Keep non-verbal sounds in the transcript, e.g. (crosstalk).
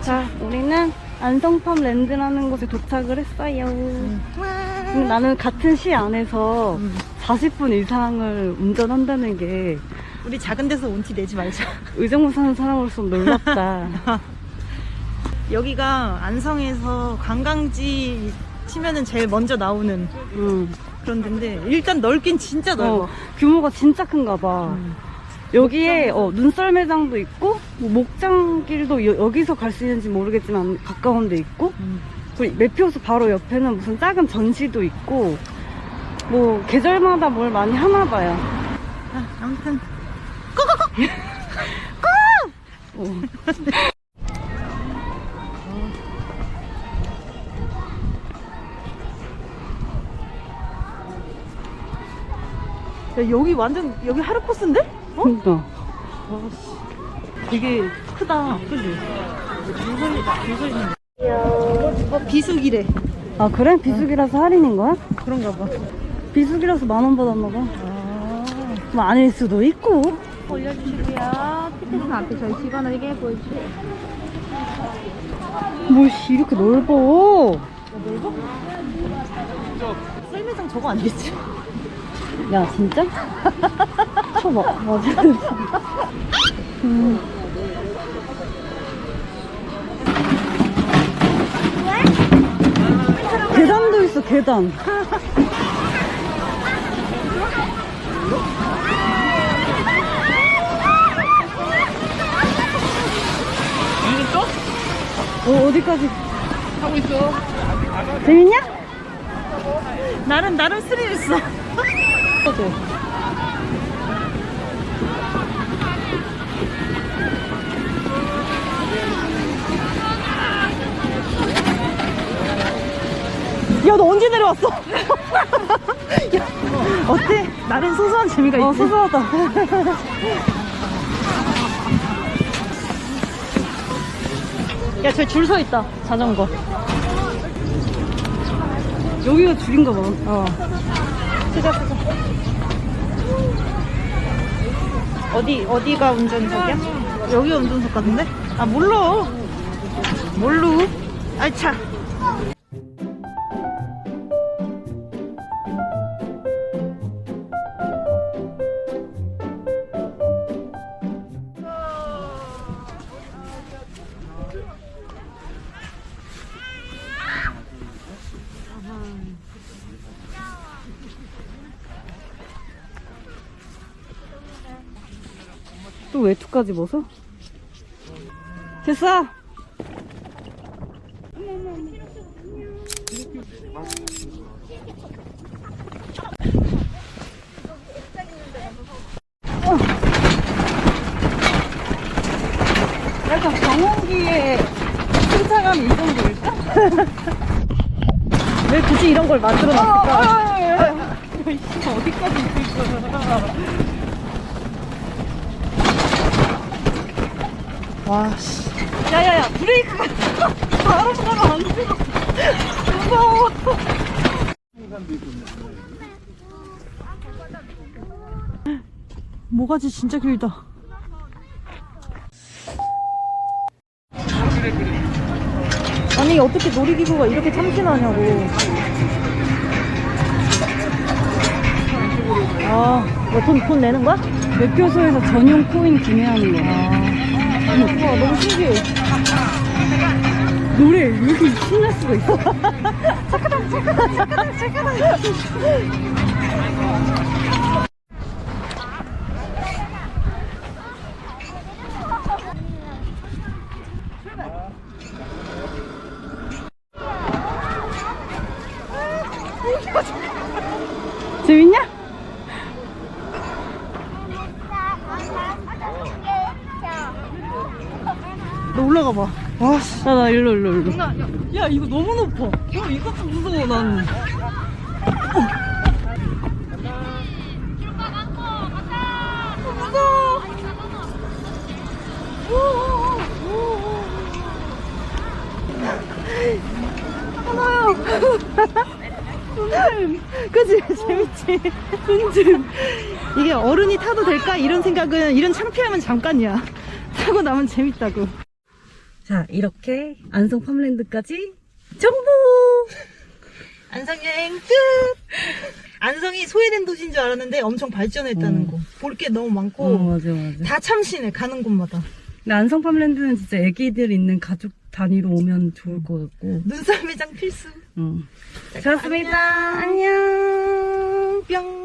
자, 우리는 안성팜 랜드라는 곳에 도착을 했어요. 근데 나는 같은 시 안에서 음. 40분 이상을 운전한다는 게 우리 작은 데서 온티 내지 말자. 의정부 사는 사람으로서 놀랍다. (laughs) 여기가 안성에서 관광지 치면은 제일 먼저 나오는 음. 그런 데인데 일단 넓긴 진짜 넓어. 어, 규모가 진짜 큰가 봐. 음. 여기에 어, 눈썰 매장도 있고 뭐 목장길도 여, 여기서 갈 수 있는지 모르겠지만 가까운 데 있고 음. 그리고 매표소 바로 옆에는 무슨 작은 전시도 있고 뭐 계절마다 뭘 많이 하나 봐요. 아, 아무튼 어. 야, 여기 완전 여기 하루 코스인데? 어? 그러니까. 되게 크다. 그지? 줄설리다. 줄설리는. 어, 비수기래. 아 그래? 비수기라서 할인인 거야? 그런가 봐. 비수기라서 만 원 받았나 봐. 아. 뭐 아닐 수도 있고. 올려주시고요. 티켓은 앞에 저희 직원에게 보여주세요. 뭐씨 이렇게 넓어. 썰매장 저거 아니겠지? 야 진짜? (laughs) 쳐봐. 맞아. 음. 계단도 있어 계단. 어, 어디까지? 하고 있어. 재밌냐? 나름, 나름 스릴 있어. (laughs) 야, 내려왔어? (laughs) 야, 어때? 나름 소소한 재미가 있지? 어, 소소하다. (laughs) 야, 저 줄 서 있다. 자전거. 여기가 줄인가 봐. 어. 쓰자, 쓰자. 어디, 어디가 운전석이야? 여기가 운전석 같은데? 아, 몰라. 뭘로? 아이, 차. 또 외투까지 벗어? 됐어! 약간 경운기에 승차감이 이 정도일까? (laughs) 왜 굳이 이런 걸 만들어 놨을까? 어디까지 있을 거야? 와, 씨. 야야야 브레이크가 (laughs) 바로 바로 안 돼. 무서워. 모가지 진짜 길다. 아니 어떻게 놀이기구가 이렇게 참신하냐고. 아, 뭐돈 돈 내는 거야? 매표소에서 전용 코인 구매하는 거야. 와 너무 신기해. 노래 왜 이렇게 신날 수가 있어? 재밌냐? 너 올라가 봐. 와, 씨. 나, 나 일로, 일로, 일로. 야 이거 너무 높아. 야 이것도 무서워 난. 그지 재밌지. 든든. 이게 어른이 타도 될까 이런 생각은 이런 창피함은 잠깐이야. 타고 나면 재밌다고. 자, 이렇게 안성 팜랜드까지 정보! 안성 여행 끝! 안성이 소외된 도시인 줄 알았는데 엄청 발전했다는 음. 거. 볼 게 너무 많고 어, 맞아, 맞아. 다 참신해 가는 곳마다. 근데 안성 팜랜드는 진짜 애기들 있는 가족 단위로 오면 좋을 것 같고. 눈썰 매장 필수. 응. 좋았습니다. 안녕. 뿅.